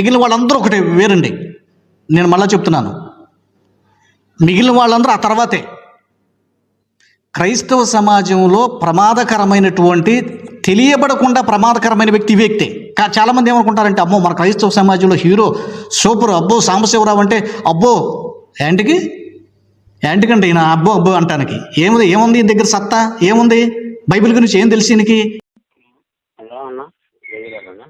మిగిలిన వాళ్ళందరూ ఒకటే వేరండి. నేను మళ్ళీ చెప్తున్నాను. మిగిలిన వాళ్ళందరూ ఆ తర్వాతే. క్రైస్తవ సమాజంలో ప్రమాదకరమైనటువంటి తెలియబడకుండా ప్రమాదకరమైన వ్యక్తి వ్యక్తి. వ్యక్తే కా చాలామంది ఏమనుకుంటారంటే అమ్మో మన క్రైస్తవ సమాజంలో హీరో సూపర్ అబ్బో సాంబశివరావు అంటే అబ్బో యాంటికి? యాంటికంటే ఈయన అబ్బో అబ్బో అంటానికి. ఏముంది ఏముంది ఈయన దగ్గర సత్తా? ఏముంది? బైబిల్ గురించి ఏం తెలిసి ఈయనకి హలో అన్న అన్న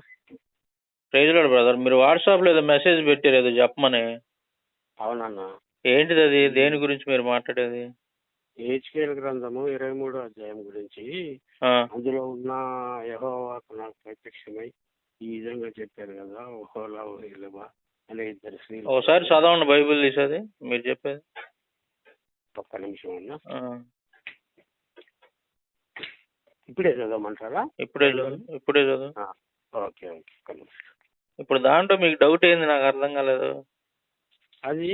ప్రైజ్లాడు బ్రదర్ మీరు వాట్సాప్లో ఏదో మెసేజ్ పెట్టారు ఏదో చెప్పమని. అవునన్న. ఏంటిది అది? దేని గురించి మీరు మాట్లాడేది? హెచ్కేఎల్ గ్రంథము ఇరవై మూడో అధ్యాయం గురించి. ఆ, అందులో ఉన్న యహోవాకు నాకు ప్రత్యక్షమై ఈ విధంగా చెప్పారు కదా ఓహోలా ఓహిలబా అనే ఇద్దరు స్త్రీలు. ఒకసారి చదవండి బైబిల్ తీసేది మీరు చెప్పేది. ఒక్క నిమిషం అన్న. ఆ, ఇప్పుడే చదవమంటారా? ఇప్పుడే చదువు ఇప్పుడే చదువు ఓకే ఓకే ఒక్క నిమిషం. ఇప్పుడు దాంట్లో మీకు డౌట్ ఏంది? నాకు అర్థం కాలేదు. అది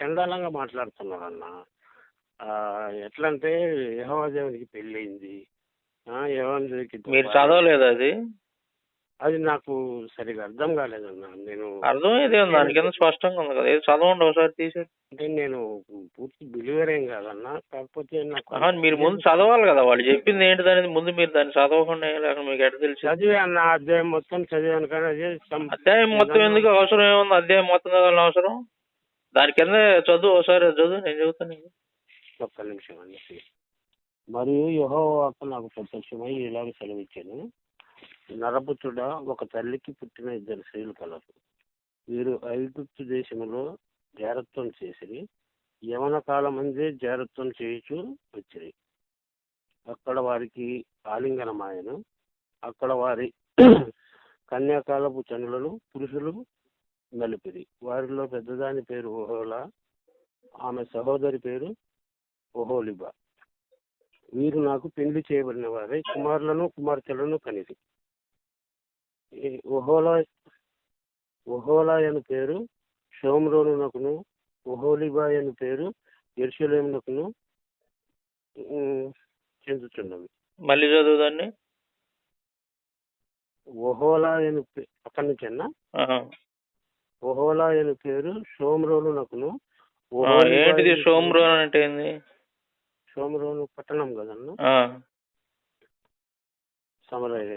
చండాలంగా మాట్లాడుతున్నారు అన్న ఎట్లా అంటే యహోవా దేవునికి పెళ్ళయింది. యహోవా దేవునికి మీరు చదవలేదు అది? అది నాకు సరిగా అర్థం కాలేదన్న. నేను ఉంది దాని కింద స్పష్టంగా ఉంది కదా. ఏది చదవండి ఒకసారి తీసేది అంటే నేను పూర్తి బిలీవర్ ఏం కాదన్న. కాకపోతే నాకు మీరు ముందు చదవాలి కదా. వాళ్ళు చెప్పింది ఏంటిది అనేది ముందు మీరు దాన్ని చదవకుండా లేక మీకు ఎట్ట తెలిసి చదివే అన్న అధ్యాయం మొత్తం చదివాను కానీ అదే అధ్యాయం మొత్తం ఎందుకు అవసరం ఏముంది? అధ్యాయం మొత్తం చదవాలని అవసరం? దాని కింద చదువు ఒకసారి చదువు నేను నీకు. ఒక్క నిమిషం అండి మరియు యెహోవాకు నాకు ప్రత్యక్షమై ఇలాగ సెలవిచ్చాను. నరపుత్రుడా ఒక తల్లికి పుట్టిన ఇద్దరు స్త్రీలు కలరు. వీరు ఐగుప్తు దేశంలో జారత్వం చేసిరి. యవన కాలమందే జారత్వం చేయుచు వచ్చిరి. అక్కడ వారికి ఆలింగనమాయను. అక్కడ వారి కన్యాకాలపు చనులను పురుషులు నలిపిరి. వారిలో పెద్దదాని పేరు ఓహోలా. ఆమె సహోదరి పేరు ఓహోలిబా. వీరు నాకు పెళ్ళి చేయబడిన వారే. కుమారులను కుమార్తెలను కనిది ఒహోలా ఒహోలా అని పేరు షోమ్రోనునకును ఒహోలిబా అని పేరు ఎర్షలేమునకును చెందుతున్నవి మళ్ళీ చదువు దాన్ని? ఒహోలా అని అక్కడి నుంచి అన్న ఆహా. ఒహోలా అని పేరు షోమ్రోనునకును ఏంటిది అని సోమ్రోన్ అంటే ఏంది? షోమ్రోను పట్టణం కదన్న? ఆ, సమరయ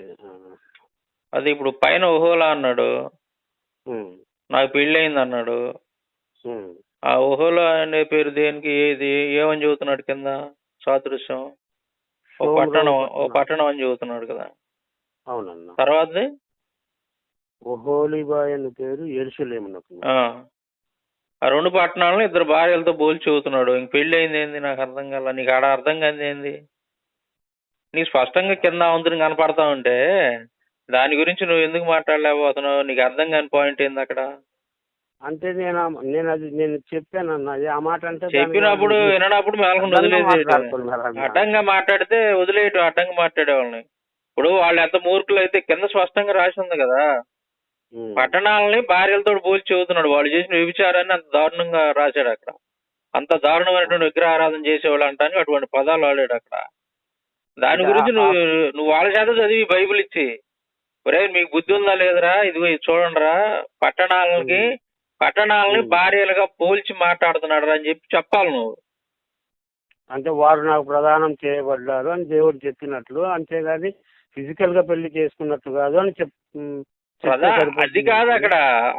అది ఇప్పుడు పైన ఓహోలా అన్నాడు. నాకు పెళ్ళయింది అన్నాడు. ఆ ఓహోలా అనే పేరు దేనికి? ఏది? ఏమని చెబుతున్నాడు కింద? సాదృశ్యం. ఓ పట్టణం ఓ పట్టణం అని చెబుతున్నాడు కదా. అవునన్న. అని పేరు ఆ. రెండు పట్టణాలను ఇద్దరు భార్యలతో పోల్చి చెబుతున్నాడు ఇంక పెళ్ళి అయింది ఏంది? నాకు అర్థం కాల నీకు ఆడ అర్థం కాదు ఏంది? నీకు స్పష్టంగా కింద వంతుని కనపడతా ఉంటే దాని గురించి నువ్వు ఎందుకు మాట్లాడలేకపోతున్నావు? నీకు అర్థం కాని పాయింట్ ఏంది అక్కడ? అంటే నేను నేను అది నేను చెప్పానన్న అది ఆ మాట అంటే చెప్పినప్పుడు వాళ్ళు విననప్పుడు మేలకుండా మాట్లాడుతున్నారన్న. అడ్డంగా మాట్లాడితే వదిలేయటం అడ్డంగా మాట్లాడే వాళ్ళని ఇప్పుడు వాళ్ళు ఎంత మూర్ఖులు అయితే కింద స్పష్టంగా రాసి ఉంది కదా. పట్టణాలని భార్యలతో పోల్చి చెబుతున్నాడు వాళ్ళు చేసిన వ్యభిచారాన్ని అంత దారుణంగా రాశాడు అక్కడ. అంత దారుణమైనటువంటి విగ్రహారాధన చేసేవాళ్ళు అంటానికి అటువంటి పదాలు వాడాడు అక్కడ. దాని గురించి నువ్వు నువ్వు వాళ్ళ చేత చదివి బైబిల్ ఇచ్చి ఒరే మీకు బుద్ధి ఉందా లేదురా? ఇదిగో ఇది చూడండిరా. పట్టణాలకి పట్టణాలని. భార్యలుగా పోల్చి మాట్లాడుతున్నాడు అని చెప్పి చెప్పాలి నువ్వు. అంటే వారు నాకు ప్రదానం చేయబడ్డారు అని దేవుడు చెప్పినట్లు. అంతేగాని ఫిజికల్గా పెళ్ళి చేసుకున్నట్టు కాదు అని చెప్. అది కాదు అక్కడ.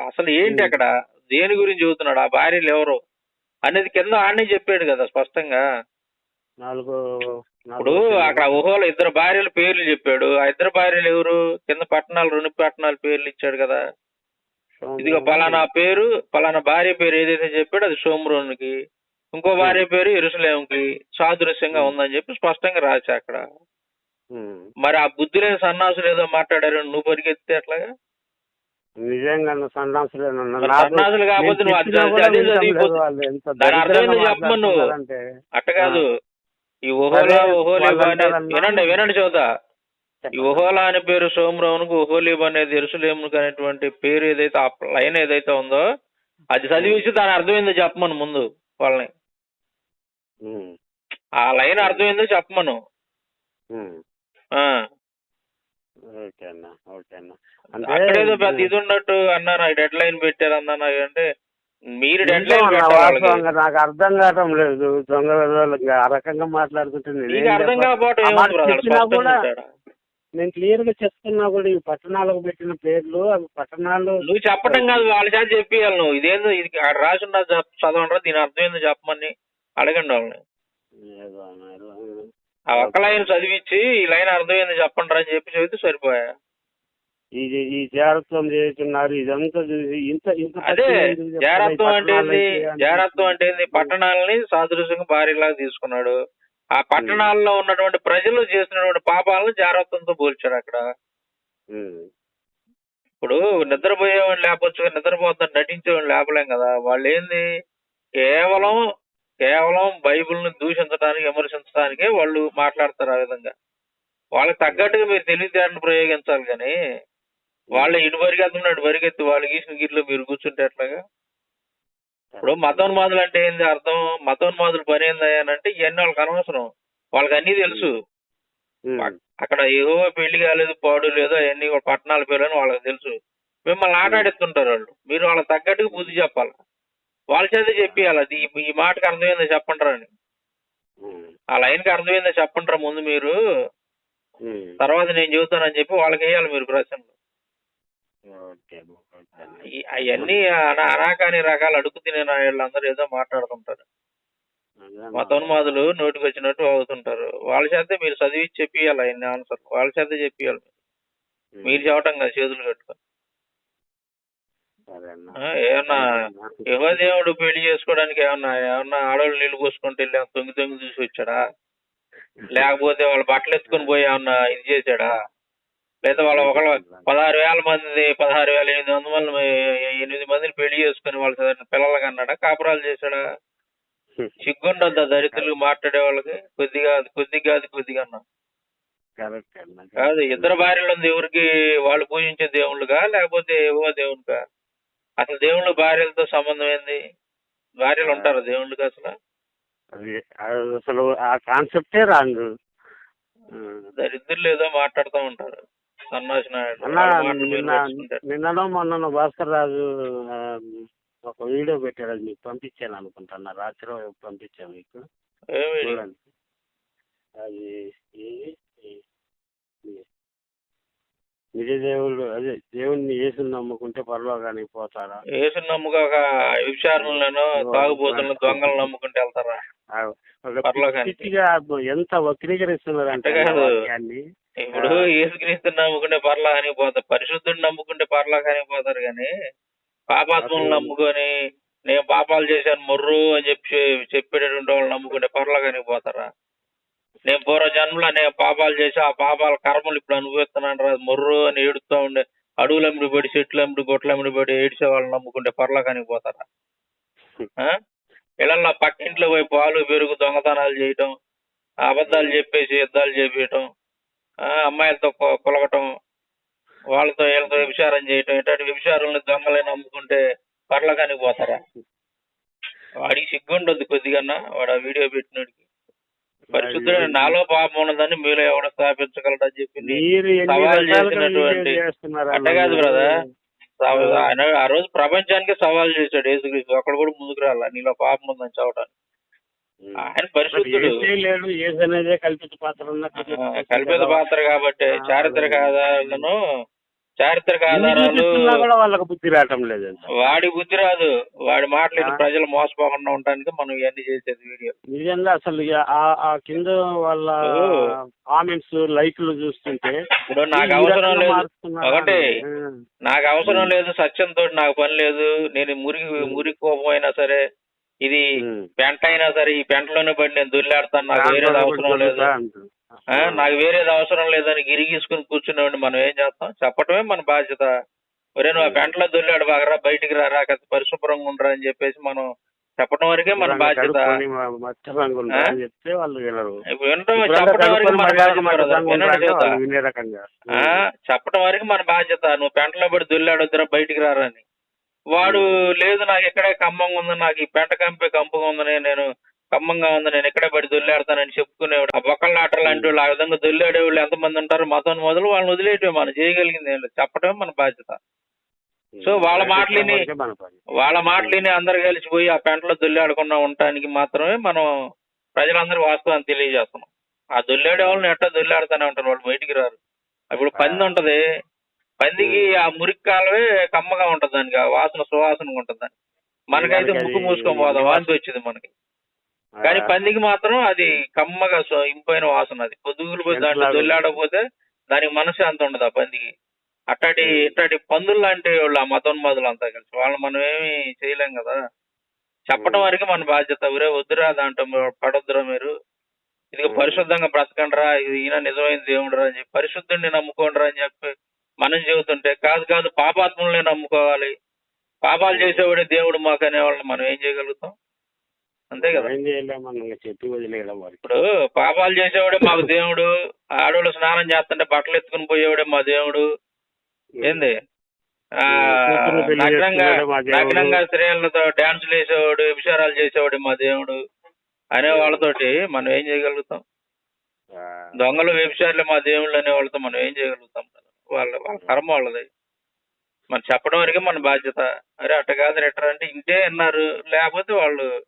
అసలు ఏంటి. అక్కడ? దేని గురించి చెబుతున్నాడు ఆ భార్యలు ఎవరు? అనేది కింద ఆడనే చెప్పాడు కదా స్పష్టంగా. నాలుగో ఇప్పుడు అక్కడ ఊహలో ఇద్దరు భార్యల పేర్లు చెప్పాడు. ఆ ఇద్దరు భార్యలు ఎవరు? కింద పట్టణాలు రెండు పట్టణాల పేర్లు ఇచ్చాడు కదా. ఇదిగో పలానా పేరు పలానా భార్య పేరు ఏదైతే చెప్పాడో అది సోమరోనికి ఇంకో భార్య పేరు ఎరుసలేంకి సాదృశ్యంగా ఉందని చెప్పి స్పష్టంగా రాశా అక్కడ. మరి ఆ బుద్ధి లేని సన్నాసులు ఏదో మాట్లాడారు నువ్వు పరిగెత్తే అట్లాగా? నిజంగా నాకు- సన్నాసులు కాకపోతే నువ్వు అర్థం చెప్పమను. అట్ట కాదు. ఈ అనేది అంటారన్నా. వినండి వినండి చదువుతా ఈ. ఓహోలా అనే పేరు సోమరావునికి ఓహోలీబ్ అనేది ఎరుసలేమునికి అనేటువంటి పేరు ఏదైతే ఆ లైన్ ఏదైతే ఉందో అది చదివించి దాని అర్థం ఏందో చెప్పమను ముందు వాళ్ళని. ఆ లైన్ అర్థం ఏందో చెప్పమను ఉమ్. ఆ. ఓకే అన్న ఓకే అన్న అంటే అక్కడేదో పెద్ద ఇది ఉన్నట్టు అన్నా నాకు డెడ్ లైన్ పెట్టారు అన్నా నాకు అంటే మీరు డెడ్ లైన్ పెట్టాలి నాకు అర్థం కావటం లేదు. దొంగ ఆ రకంగా మాట్లాడుతుంటే నేనేం అర్థం క్లియర్గా చెప్తున్నా కూడా ఈ పట్టణాలకు పెట్టిన పేర్లు అవి పట్టణాలు నువ్వు చెప్పడం కాదు వాళ్ళ చేత చెప్పియాలి నువ్వు. ఇదేందో ఇది రాసి చదవండి దీని అర్థం ఏందో చెప్పమని అడగండి వాళ్ళని. ఆ ఒక్క లైన్ చదివించి ఈ లైన్ అర్థం ఏందో చెప్పండి అని చెప్పి చదివితే సరిపోయా? ఇది ఈ జాగ్రత్తం చేస్తున్నారు ఇదంతా చూసి ఇంత ఇంత అదే జారత్వం అంటే జారత్వం అంటే పట్టణాలని సాదృశ్యంగా భార్యలాగా తీసుకున్నాడు. ఆ పట్టణాల్లో ఉన్నటువంటి ప్రజలు చేసినటువంటి పాపాలను జారత్వంతో పోల్చాడు అక్కడ. ఇప్పుడు నిద్రపోయేవాడిని లేపొచ్చు నిద్రపోతాను నటించేవాడిని లేపలేం కదా. వాళ్ళు ఏంది? కేవలం కేవలం బైబిల్ని దూషించడానికి విమర్శించడానికే వాళ్ళు మాట్లాడతారు ఆ విధంగా. వాళ్ళకి తగ్గట్టుగా మీరు తెలివితేటలు ప్రయోగించాలి కానీ వాళ్ళు ఇటు పరిగెత్తున్నాడు పరిగెత్తి వాళ్ళు గీసిన గిట్లో మీరు కూర్చుంటే ఎట్లాగా? ఇప్పుడు మతోన్మాదులు అంటే ఏంది అర్థం? మతోన్మాదులు పని ఏంది అని అంటే ఇవన్నీ వాళ్ళకి అనవసరం. వాళ్ళకి అన్నీ తెలుసు. అక్కడ ఏవో పెళ్ళి కాలేదు పాడు లేదు అవన్నీ కూడా పట్టణాల పేర్లు అని వాళ్ళకి తెలుసు. మిమ్మల్ని ఆటాడిస్తుంటారు వాళ్ళు. మీరు వాళ్ళకి తగ్గట్టుగా బుద్ధి చెప్పాలి? వాళ్ళ చేత చెప్పియాలి? అది ఈ- మాటకి అర్థమైందో చెప్పంటారా అని. ఉమ్. ఆ లైన్కి అర్థమైందో చెప్పంటారా ముందు మీరు. తర్వాత నేను చెబుతానని చెప్పి వాళ్ళకి వేయాలి మీరు ప్రశ్నలు. అవన్నీ అనా అనాకాని రకాలు అడుగు తినే వాళ్ళందరూ ఏదో మాట్లాడుతుంటారు. అన్న. మతోన్మాదులు నోటికి వచ్చినట్టు అవుతుంటారు. వాళ్ళ చేత మీరు చదివి చెప్పియాలి అవన్నీ ఆన్సర్ వాళ్ళ చేత చెప్పియాలి. మీరు. చెప్పటం కదా చేతులు కట్టుకొని. అన్న. ఏమన్నా యువ దేవుడు పెళ్ళి చేసుకోవడానికి ఏమన్నా ఏమన్నా ఆడవాళ్ళు నీళ్ళు పోసుకుంటే వెళ్ళి ఏమన్నా తొంగి తొంగి చూసి వచ్చాడా? లేకపోతే వాళ్ళ బట్టలు ఎత్తుకొని పోయి ఏమన్నా ఇది చేశాడా? లేదా వాళ్ళ ఒకళ్ళ పదహారు వేల మంది పదహారు వేల ఎనిమిది వందల మంది ఎనిమిది మందిని పెళ్ళి చేసుకుని వాళ్ళ పిల్లలకి అన్నాడా కాపురాలు చేశాడా? సిగ్గుండద్దా దరిద్రులు మాట్లాడే వాళ్ళకి కొద్దిగా కొద్దిగా అది కొద్దిగా అన్నా. కాదు ఇద్దరు భార్యలు ఉంది ఎవరికి వాళ్ళు పూజించే దేవుళ్ళుగా లేకపోతే ఏవో దేవునికా? అసలు దేవుళ్ళు భార్యలతో సంబంధం ఏంది? భార్యలు ఉంటారు దేవుళ్ళకి అసలు? అసలు ఆ కాన్సెప్టే రాంగ్. దరిద్రులు ఏదో మాట్లాడుతూ ఉంటారు. నిన్ననో మొన్ననో భాస్కర్ రాజు ఒక వీడియో పెట్టాడు అది మీకు పంపించాను అనుకుంటున్నా రాత్రి పంపించాను మీకు. చూడండి. అది నిజ దేవుడు అదే దేవుణ్ణి యేసుని నమ్ముకుంటే పరలోకానికి పోతారా? యేసు నమ్ముకోక విచారణలను తాగుబోతులను నమ్ముకుంటూ వెళ్తారా? పరలోకానికి. ఎంత కాదు. వాక్యాన్ని. ఇప్పుడు యేసుక్రీస్తు నమ్ముకుంటే పరలోకానికి పోతారు పరిశుద్ధుని నమ్ముకుంటే పరలోకానికి పోతారు కానీ పాపాత్మలు అసలు- నమ్ముకొని నేను పాపాలు చేశాను మొర్రు అని చెప్పి చెప్పేటటువంటి వాళ్ళు నమ్ముకుంటే పరలోకానికి పోతారా నేను పూర్వ జన్మలో నేను పాపాలు చేసి ఆ పాపాల కర్మలు ఇప్పుడు అనుభవిస్తున్నాను రా. మొర్రు అని ఏడుస్తూ ఉండే అడవులమ్మిడి పడి చెట్లమ్మిడి గొట్లమ్మిడి పడి ఏడిచే వాళ్ళు నమ్ముకుంటే పరలోకానికి పోతారా ఆ? ఇళ్ళల్లో పక్కింట్లో పోయి పాలు పెరుగు దొంగతనాలు చేయటం అబద్ధాలు చెప్పేసి యుద్ధాలు చేపించటం అమ్మాయిలతో కొలగటం వాళ్ళతో వీళ్ళతో వ్యభిచారం చేయటం ఇట్లాంటి వ్యభిచారాలను దొంగలే నమ్ముకుంటే పర్లకానికి పోతారా? వాడికి సిగ్గుండొద్దు కొద్దిగా వాడు ఆ వీడియో పెట్టినోడికి. పరిశుద్ధుడు నాలో పాపం ఉన్నదని మీలో ఎవడ స్థాపించగలడని చెప్పి మీరు సవాల్ చేసినటువంటి- అట్ట కాదు మీరు? ఆయన ఆ రోజు ప్రపంచానికి సవాల్ చేశాడు యేసుక్రీస్తు. అక్కడ కూడా ముందుకు రాల. నీలో పాపం ఉందని చదవటానికి. ఆయన పరిశుద్ధుడు లేడు ఏసు అనేదే కల్పిత పాత్ర కల్పిత. పాత్ర కాబట్టి చారిత్రక ఆధారాలను చారిత్రక ఆధారాలు కూడా వాళ్ళకి బుద్ధి రావటం లేదు వాడి బుద్ధి రాదు వాడి మాటలు ఆ. ప్రజలు మోసపోకుండా ఉండడానికి మనం ఇవన్నీ చేసేది వీడియో నిజంగా అసలు ఆ- ఆ కింద వాళ్ళ. కామెంట్స్ లైక్లు చూస్తుంటే ఇప్పుడు నాకు అవసరం లేదు? ఒకటి. నాకు అవసరం లేదు సత్యంతో నాకు పని లేదు నేను మురికి మురికి సరే ఇది. పెంట అయినా సరే ఈ పెంటలోనే పడి నేను దొల్లాడతాను నాకు వేరేది అవసరం లేదు? నాకు వేరేది అవసరం లేదని గిరిగీసుకుని కూర్చునేవాడిని మనం ఏం చేస్తాం? చెప్పటమే మన బాధ్యత. ఒరే నువ్వు ఆ పెంటలో దొల్లాడు బాగరా బయటికి రారా కాస్త పరిశుభ్రంగా ఉండరా అని చెప్పేసి మనం చెప్పటం వరకే మన బాధ్యత. చెప్పటం వరకు మన బాధ్యత చెప్పటం వరకు మన బాధ్యత. నువ్వు పెంటలో పడి దొల్లాడొద్దురా బయటికి రారా అని. వాడు లేదు నాకు ఇక్కడే కంబంగా ఉంది నాకు ఈ పెంట కంపే కంపగా ఉందని నేను ఖమ్మంగా ఉంది నేను ఎక్కడే పడి దొల్లాడతానని చెప్పుకునేవాడు. ఆ బొక్కల ఆటలు లాంటి వాళ్ళు ఆ విధంగా దొల్లాడే వాళ్ళు ఎంతమంది ఉంటారు మతం మొదలు వాళ్ళని వదిలేయటం మనం చేయగలిగింది చెప్పడమే మన బాధ్యత. సో వాళ్ళ మాటలిని. వాళ్ళ మాటలిని అందరు కలిసిపోయి ఆ పెంటలో దొల్లాడకుండా ఉండటానికి మాత్రమే మనం ప్రజలందరూ వాస్తవాన్ని తెలియజేస్తున్నాం. ఆ దొల్లాడే వాళ్ళని ఎట్టా దొల్లాడుతూనే ఉంటారు వాళ్ళు బయటికి రారు. ఇప్పుడు పంది ఉంటది పందికి ఆ మురికి కాలవే కమ్మగా ఉంటది దానికి ఆ వాసన సువాసనగా ఉంటది మనకైతే ముక్కు మూసుకొని పోదాం వాంతి వచ్చింది మనకి. కానీ పందికి మాత్రం అది కమ్మగా ఇంపైన వాసన అది. పొద్దుగులు పోయి దాంట్లో దొల్లాడకపోతే దానికి మనసు అంత ఉండదు ఆ పందికి. అట్టాటి ఇట్టాటి పందులు లాంటి వాళ్ళు ఆ మతోన్మాదులు అంతా కలిసి వాళ్ళు మనం ఏమి చేయలేం కదా. చెప్పడం వరకు మన బాధ్యత. ఊరే వద్దురా దాంట్లో పడొద్దురా మీరు. ఇది. పరిశుద్ధంగా బ్రతకండిరా ఇది ఈయన నిజమైన దేవుడురా అని చెప్పి పరిశుద్ధుడిని నమ్ముకోండిరా అని చెప్పి మనం చెబుతుంటే కాదు కాదు పాపాత్ముల్ని నమ్ముకోవాలి. పాపాలు చేసేవాడే దేవుడు మాకు అనేవాళ్ళని మనం ఏం చేయగలుగుతాం? అంతే కదా? ఏం చెప్పి వదిలేయడం ఇప్పుడు పాపాలు చేసేవాడే మాకు దేవుడు ఆడవాళ్ళు స్నానం చేస్తుంటే బట్టలు ఎత్తుకుని పోయేవాడే మా దేవుడు. ఏంది? నగ్నంగా స్త్రీలతో డాన్సులు వేసేవాడు విచారాలు చేసేవాడు మా దేవుడు అనే వాళ్ళతోటి మనం ఏం చేయగలుగుతాం? దొంగలు వ్యభిచారులు మా దేవుళ్ళు అనే వాళ్ళతో మనం ఏం చేయగలుగుతాం? వాళ్ళ వాళ్ళ కర్మ వాళ్ళది. మనం చెప్పడం వరకే మన బాధ్యత. అరే అట్ట కాదు రెట్టర్ అంటే ఇంటే అన్నారు. లేకపోతే వాళ్ళు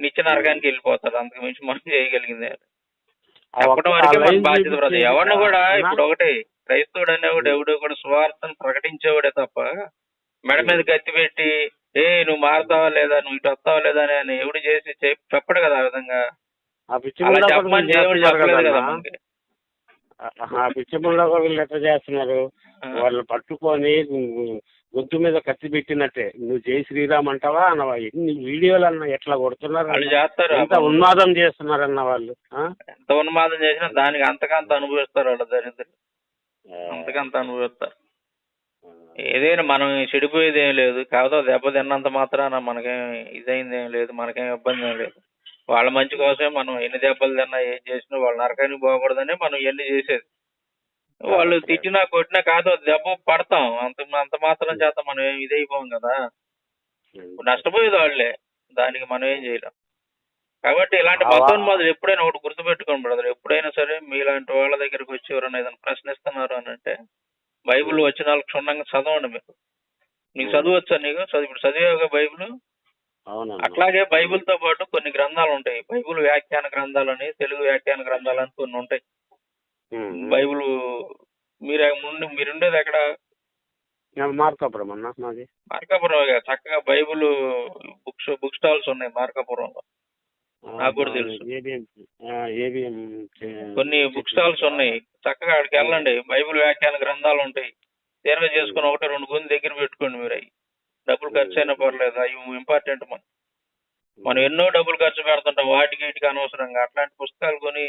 నిత్య నరకానికి వెళ్ళిపోతారు. అంతకు మించి మనం చేయగలిగింది చెప్పడం వరకే మన బాధ్యత బ్రదర్. ఎవరిని కూడా. ఇప్పుడు ఒకటి క్రైస్తవుడు అనేవాడు ఎవడు కూడా సువార్తను ప్రకటించేవాడే తప్ప మెడ మీద కత్తి పెట్టి ఏ నువ్వు మారుతావా లేదా? నువ్వు ఇటు వస్తావా లేదా? అని ఎవడు చేసి చెప్- చెప్పడు కదా ఆ విధంగా. అలా చెప్పమని దేవుడు చెప్పలేదు కదా. మనకి. ఆ పిచ్చి ముళ్ళ కొడుకులు ఎట్లా చేస్తున్నారు. వాళ్ళు పట్టుకొని గొంతు మీద కత్తి పెట్టినట్టే. నువ్వు జై శ్రీరామ్ అంటావా అన్నవా? ఎన్ని వీడియోలు అన్న ఎట్లా కొడుతున్నారు వాళ్ళు? చేస్తారు. ఎంత ఉన్మాదం చేస్తున్నారన్న వాళ్ళు? ఎంత ఉన్మాదం చేసినా దానికి అంతకంత అనుభవిస్తారు వాళ్ళు దరిద్రులు. అంతకంత అనుభవిస్తారు. ఏదైనా మనం చెడిపోయేది ఏం లేదు. కాకపోతే దెబ్బ తిన్నంత మాత్రాన మనకేం ఇదైంది ఏం లేదు మనకేం ఇబ్బంది ఏం లేదు. వాళ్ళ మంచి కోసమే మనం ఎన్ని దెబ్బలు తిన్నా ఏం చేసినా వాళ్ళ నరకానికి పోకూడదని మనం ఇవన్నీ చేసేది. వాళ్ళు తిట్టినా కొట్టినా కాదు దెబ్బ పడతాం. అంత అంత మాత్రం చేత మనం ఏం ఇదైపోం కదా. నష్టపోయేది వాళ్ళే. దానికి మనం ఏం చేయలేం. కాబట్టి ఇలాంటి మతోన్మాదులు ఎప్పుడైనా ఒకటి గుర్తుపెట్టుకోండి బ్రదర్. ఎప్పుడైనా సరే మీలాంటి వాళ్ళ దగ్గరికి వచ్చి ఎవరైనా ఏదైనా ప్రశ్నిస్తున్నారు అని అంటే బైబిల్ వచ్చిన వాళ్ళకి క్షుణ్ణంగా చదవండి మీకు నీకు చదువు వచ్చా నీకు? చదువు ఇప్పుడు చదివేగా బైబిల్? అట్లాగే బైబిల్తో పాటు కొన్ని గ్రంథాలు ఉంటాయి. బైబిల్ వ్యాఖ్యాన గ్రంథాలని తెలుగు వ్యాఖ్యాన గ్రంథాలని కొన్ని ఉంటాయి. బైబిల్ మీరు ముందు మీరుండేది ఎక్కడ? మార్కాపురం అన్న మాది. మార్కాపురం చక్కగా బైబిల్ బుక్స్ బుక్ స్టాల్స్ ఉన్నాయి మార్కాపురంలో. నాకు కూడా తెలుసు. కొన్ని బుక్ స్టాల్స్ ఉన్నాయి. చక్కగా అక్కడికి వెళ్ళండి. బైబిల్ వ్యాఖ్యాన గ్రంథాలు ఉంటాయి. తీరగా చేసుకుని ఒకటి రెండు గుంది దగ్గర పెట్టుకోండి మీరు. అవి డబ్బులు ఖర్చు అయినా పర్లేదు? అవి ఇంపార్టెంట్ మనం. మనం ఎన్నో డబ్బులు ఖర్చు పెడుతుంటాం. వాటికి వీటికి అనవసరంగా. అట్లాంటి పుస్తకాలు కొని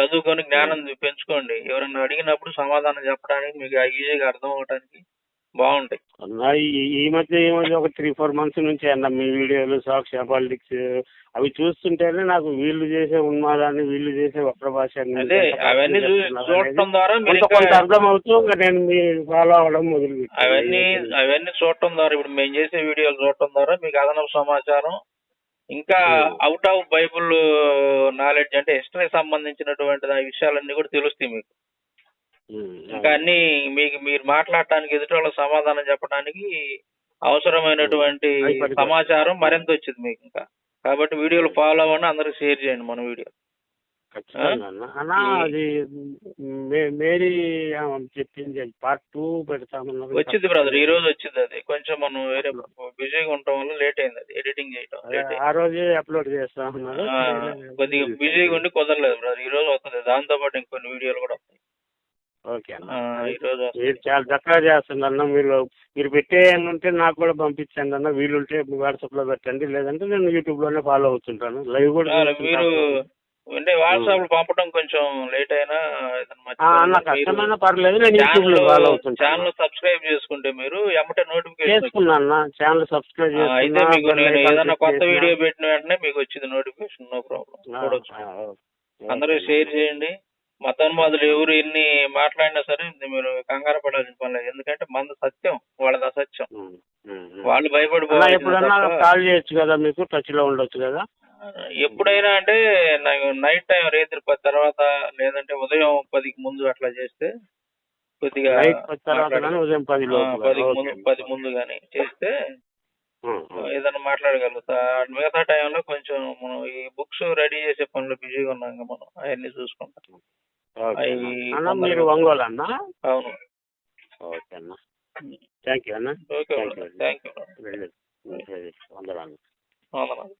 చదువుకొని జ్ఞానం పెంచుకోండి. ఎవరన్నా అడిగినప్పుడు సమాధానం చెప్పడానికి మీకు ఈజీగా అర్థం అవడానికి బాగుంటాయి. అన్న ఈ- ఈ మధ్య ఈ మధ్య ఒక త్రీ ఫోర్ మంత్స్ నుంచి అన్న మీ వీడియోలు సాక్షి పాలిటిక్స్ అవి చూస్తుంటేనే నాకు వీళ్ళు చేసే ఉన్మాదాన్ని వీళ్ళు చేసే వక్ర భాష అదే అవన్నీ చూడటం ద్వారా కొంత అర్థం అవుతూ ఇంకా నేను మీ ఫాలో అవడం మొదలు అవన్నీ అవన్నీ చూడటం ద్వారా ఇప్పుడు మేము చేసే వీడియోలు చూడటం ద్వారా మీకు అదనపు సమాచారం. ఇంకా. అవుట్ ఆఫ్ బైబుల్ నాలెడ్జ్ అంటే హిస్టరీ సంబంధించినటువంటి విషయాలన్నీ కూడా తెలుస్తాయి మీకు. ఇంకా అన్ని మీకు మీరు మాట్లాడటానికి ఎదుటి వాళ్ళకి సమాధానం చెప్పడానికి అవసరమైనటువంటి. సమాచారం మరింత వచ్చింది మీకు ఇంకా. కాబట్టి వీడియోలు ఫాలో అవ్వండి అందరికి షేర్ చేయండి మన వీడియో అన్న. అది మేరీ చెప్పింది పార్ట్ టూ పెడతామన్నారు వచ్చింది బ్రదర్ ఈ రోజు వచ్చింది అది. కొంచెం మనం వేరే బిజీగా ఉండటం వల్ల లేట్ అయింది అది ఎడిటింగ్ చేయటం ఆ రోజే అప్లోడ్ చేస్తా కొద్దిగా బిజీగా ఉండి కుదరలేదు బ్రదర్ ఈ రోజు వస్తుంది. దాంతో పాటు ఇంకొన్ని వీడియోలు కూడా వస్తాయి. ఓకే అన్న ఆ, ఈ రోజు వస్తాయి. మీరు చాలా చక్కగా చేస్తున్నారు అన్న మీరు మీరు పెట్టే అని ఉంటే నాకు కూడా పంపించండి అన్న వీలుంటే వాట్సాప్లో పెట్టండి లేదంటే నేను యూట్యూబ్లోనే ఫాలో అవుతుంటాను. లైవ్ కూడా మీరు. అంటే వాట్సాప్లో పంపడం కొంచెం లేట్ అయినా కష్టమైనా పర్లేదు నేను యూట్యూబ్లో ఫాలో అవుతుంటాను. ఛానల్ సబ్స్క్రైబ్ చేసుకుంటే మీరు ఎమ్మటే నోటిఫికేషన్ చేసుకున్నా అన్న ఛానల్ సబ్స్క్రైబ్ అయితే మీకు నేను ఏదైనా కొత్త వీడియో పెట్టిన వెంటనే మీకు వచ్చింది నోటిఫికేషన్ నో ప్రాబ్లం చూడొచ్చు. అందరూ షేర్ చేయండి. మతోన్మాదులు ఎవరు ఎన్ని మాట్లాడినా సరే మీరు కంగారు పడాల్సిన పని లేదు. ఎందుకంటే మంది సత్యం వాళ్ళది అసత్యం. వాళ్ళు ఎప్పుడన్నా భయపడిపోవాలి కాల్ చేయొచ్చు కదా మీకు టచ్లో ఉండొచ్చు కదా? ఎప్పుడైనా అంటే నాకు నైట్ టైం రేత్రి పది తర్వాత లేదంటే ఉదయం పదికి ముందు అట్లా చేస్తే కొద్దిగా పది ఉదయం ముందు అన్న. పది ముందు కానీ చేస్తే. ఏదైనా మాట్లాడగలుగుతా. మిగతా టైంలో కొంచెం మనం ఈ బుక్స్ రెడీ చేసే పనులు బిజీగా ఉన్నాం మనం అవన్నీ చూసుకుంటాం. అన్న. మీరు ఒంగోలు అన్న అవును. ఓకే అన్న. థ్యాంక్ యూ అన్న. థ్యాంక్ యూ అన్న వందనాలు.